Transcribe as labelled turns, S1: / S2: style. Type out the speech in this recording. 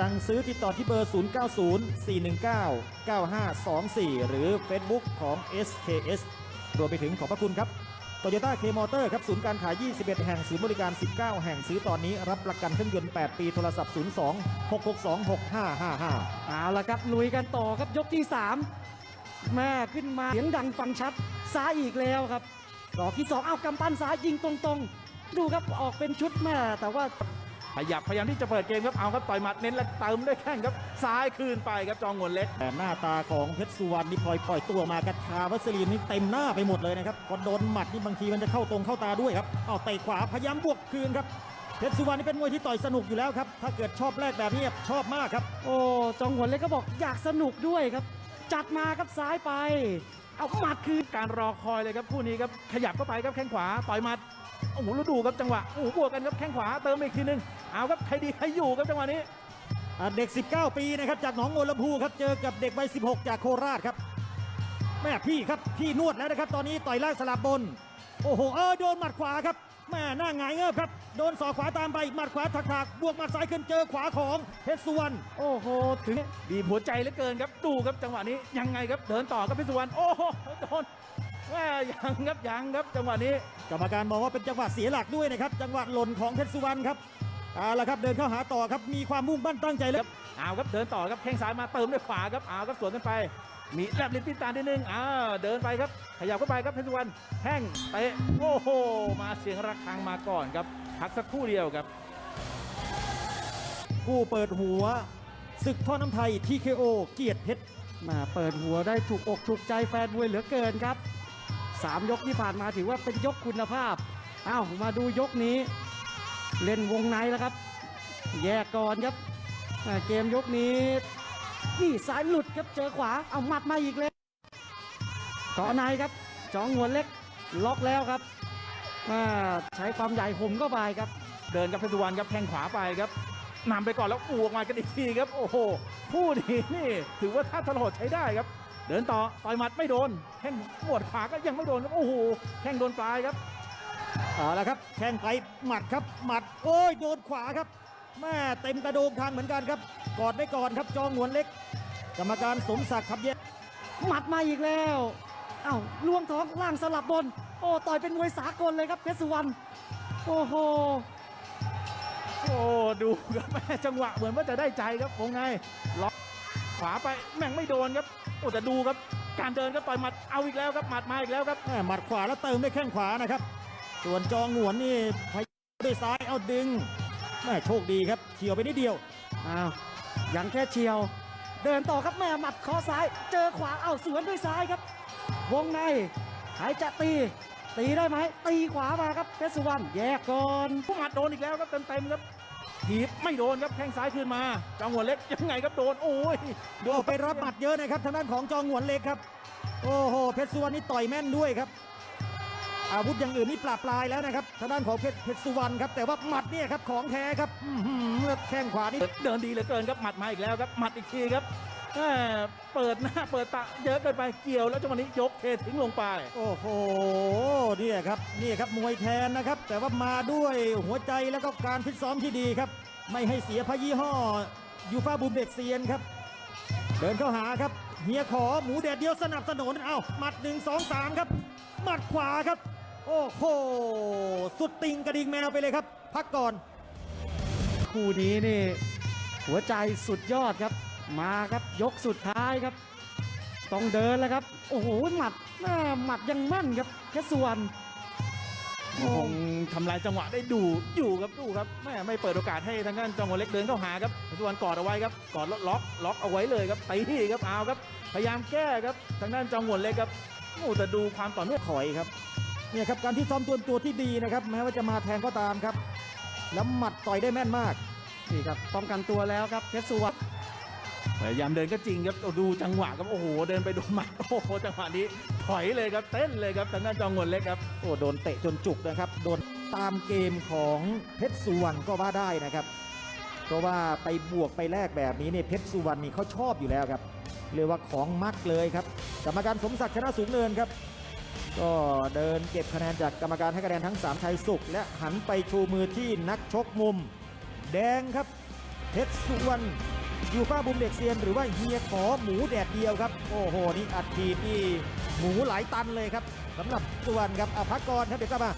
S1: สั่งซื้อติดต่อที่เบอร์ 0904199524 หรือ Facebook ของ SKS รวมไปถึงขอบพระคุณครับ Toyota K Motor ครับ ศูนย์การขาย 21 แห่ง ศูนย์บริการ 19 แห่งซื้อตอนนี้รับประกันเครื่องยนต์ 8 ปี โทรศัพท์ 02 662 6555
S2: เอาละครับ ลุยกันต่อครับยกที่ 3 แม่ขึ้นมาเสียงดังฟังชัด ซ้ายอีกแล้วครับดอกที่ 2 เอากำปั้นซ้ายยิงตรงๆ ดูครับออกเป็นชุดแม่แต่ว่า
S3: ขยับพยายามที่จะเปิดเกมครับเอาครับต่อยหมัดเน้นและเติมด้วยแข้งครับซ้ายคืนไปครับจองงวนเล็ก
S1: แต่หน้าตาของเพชรสุวรรณนี่พลอยปล่อยตัวมากระทาวัสลีนนี่เต็มหน้าไปหมดเลยนะครับพอโดนหมัดนี่บางทีมันจะเข้าตรงเข้าตาด้วยครับเอาเตะขวาพยายามบวกคืนครับเพชรสุวรรณนี่เป็นมวยที่ต่อยสนุกอยู่แล้วครับถ้าเกิดชอบแรกแบบนี้ชอบมากครับ
S2: โอ้จองหวนเล็กก็บอกอยากสนุกด้วยครับ จัดมาครับซ้ายไป เอาหมัดคืน
S3: การรอคอยเลยครับคู่นี้ครับขยับเข้าไปครับแข้งขวาต่อยหมัด โอ้โหแล้วดูครับจังหวะโอ้โหบวกกันครับแข้งขวาเติมอีกทีหนึงเอาครับใครดีใครอยู่ครับจังหวะนี้
S1: อ่าเด็ก 19 ปีนะครับจากหนองโอลำพูครับเจอกับเด็กวัย16 จากโคราชครับแม่พี่ครับพี่นวดแล้วนะครับ ตอนนี้ต่อยล่างสลับบน โอ้โหเออโดนหมัดขวาครับแม่หน้าหงายเงือบครับโดนศอกขวาตามไปหมัดขวาถักๆบวกหมัดซ้ายขึ้นเจอขวาของเพชรสุวรรณ
S2: โอ้โหถึง
S3: บีบหัวใจเหลือเกินครับดูครับจังหวะนี้ยังไงครับเดินต่อครับพิสุวรรณโอ้โหโดน แม่ยังครับยังครับจังหวะนี้
S1: กรรมการบอกว่าเป็นจังหวะเสียหลักด้วยนะครับ จังหวะหล่นของเพชรสุวรรณครับเอาละครับเดินเข้าหาต่อครับมีความมุ่งมั่นตั้งใจแล้ว
S3: เอาครับเดินต่อครับแข้งซ้ายมาเติมด้วยขวาครับเอาครับสวนกันไป มีแลบลิ้นปิ้นตานิดนึงอ่าเดินไปครับขยับเข้าไปครับเพชรสุวรรณแข้งเตะโอ้โหมาเสียงระฆังมาก่อนครับพักสักครู่เดียวครับ
S1: ผู้เปิดหัวศึกท่อน้ำไทย TKO เกียรติเพชร
S2: มาเปิดหัวได้ถูกอกถูกใจแฟนมวยเหลือเกินครับ สามยกที่ผ่านมาถือว่าเป็นยกคุณภาพอ้าวมาดูยกนี้ เล่นวงในแล้วครับ แยกก่อนครับเกมยกนี้นี่สายหลุดครับเจอขวาเอาหมัดมาอีกแล้วเกาะในครับจองหัวเล็กล็อกแล้วครับอ่าใช้ความใหญ่ห่มเข้าไปครับ
S3: เดินกับเพชรสุวรรณครับแข้งขวาไปครับนำไปก่อนแล้วบวกมากันอีกทีครับ โอ้โหผู้นี้นี่ ถือว่าท่าทรหดใช้ได้ครับ เดินต่อต่อยหมัดไม่โดนแข้งหมวดขวาก็ยังไม่โดนครับโอ้โหแข้งโดนปลายครับ
S1: เอาละครับแข้งไปหมัดครับหมัดโอ้ยโดนขวาครับแม่เต็มกระโดงทางเหมือนกันครับกอดไว้ก่อนครับจองหวนเล็ก กรรมการสมศักดิ์ครับแยก
S2: หมัดมาอีกแล้วเอ้าล่วงท้องล่างสลับบน โอ้ต่อยเป็นมวยสากลเลยครับเพชรสุวรรณโอ้โห
S3: โอ้ดูครับแม่จังหวะเหมือนว่าจะได้ใจครับวงในล็อก ขวาไปแม่งไม่โดนครับโอ้แต่ดูครับ การเดินก็ต่อยหมัดเอาอีกแล้วครับหมัดมาอีกแล้วครับ
S1: แม่หมัดขวาแล้วเติมด้วยแข้งขวานะครับ ส่วนจองหวนนี่พยายามด้วยซ้ายเอาดึงแม่โชคดีครับเฉียวไปนิดเดียว
S2: อ้าวยังแค่เฉียว เดินต่อครับแม่หมัดคอซ้าย เจอขวาเอ้าสวนด้วยซ้ายครับ วงในใครจะตีตีได้ไหมตีขวามาครับเพชรสุวรรณแยกก่อน
S3: ผู้หมัดโดนอีกแล้วครับเต็มๆครับ ถีบไม่โดนครับแข้งซ้ายขึ้นมาจองหัวเล็กยังไงครับโดนโอ้ย
S1: โดนไปรับหมัดเยอะนะครับทางด้านของจองหวนเล็กครับ โอ้โหเพชรสุวรรณนี่ต่อยแม่นด้วยครับ อาวุธอย่างอื่นนี่ปราบปลายแล้วนะครับทางด้านของเพชรเพชรสุวรรณครับแต่ว่าหมัดเนี่ยครับของแท้ครับแข้งขวานี่
S3: เดินดีเหลือเกินครับหมัดมาอีกแล้วครับหมัดอีกทีครับ เปิดหน้าเปิดตาเยอะเกินไปเกี่ยวแล้วจังหวะนี้ยกเททิ้งลงไป
S1: โอ้โหเนี่ยครับนี่ครับมวยแทนนะครับ แต่ว่ามาด้วยหัวใจแล้วก็การฟิตซ้อมที่ดีครับ ไม่ให้เสียพระยี่ห้อยูฟาบูมเด็กเซียนครับ เดินเข้าหาครับเฮียขอหมูแดดเดียวสนับสนุนเอาหมัดหนึ่งสองสามครับหมัดขวาครับ โอ้โหสุดติงกระดิ่งแมวไปเลยครับ พักก่อน
S2: คู่นี้นี่ หัวใจสุดยอดครับ มาครับยกสุดท้ายครับ ต้องเดินแล้วครับ โอ้โหหมัดแม่หมัดยังแม่นครับเพชรสุวรรณ
S3: คงทำลายจังหวะได้ดูอยู่ครับดูครับแม่ไม่เปิดโอกาสให้ทางด้านจองหัวเล็กเดินเข้าหาครับทุกวันกอดเอาไว้ครับกอดล็อกล็อกเอาไว้เลยครับตีครับเอาครับ พยายามแก้ครับทางด้านจองหัวเล็กครับโอ้แต่ดูความต่อเนื่อง
S1: ถอยครับเนี่ยครับการที่ซ้อมตัวตัวที่ดีนะครับ แม้ว่าจะมาแทนก็ตามครับ แล้วหมัดต่อยได้แม่นมาก
S2: นี่ครับป้องกันตัวแล้วครับเพชรสุวรรณ
S3: พยายามเดินก็จริงครับดูจังหวะครับโอ้โหเดินไปโดนหมัดโอ้โหจังหวะนี้ถอยเลยครับเต้นเลยครับทางด้านจองหัวเล็กครับ
S1: โอ้โดนเตะจนจุกนะครับ โดนตามเกมของเพชรสุวรรณก็ว่าได้นะครับเพราะว่าไปบวกไปแลกแบบนี้เนี่ยเพชรสุวรรณนี่เขาชอบอยู่แล้วครับเรียกว่าของมักเลยครับกรรมการสมศักดิ์ชนะสูงเนินครับ ก็เดินเก็บคะแนนจากกรรมการให้คะแนนทั้ง3ชัยสุข และหันไปชูมือที่นักชกมุม แดงครับเพชรสุวรรณ ยูฟ่าบุมเด็กเซียนหรือว่าเฮียขอหมูแดดเดียวครับ โอ้โห นี่อัดทีนี่หมูหลายตันเลยครับสำหรับส่วนครับอะพักก่อนครับเดี๋ยวกลับมา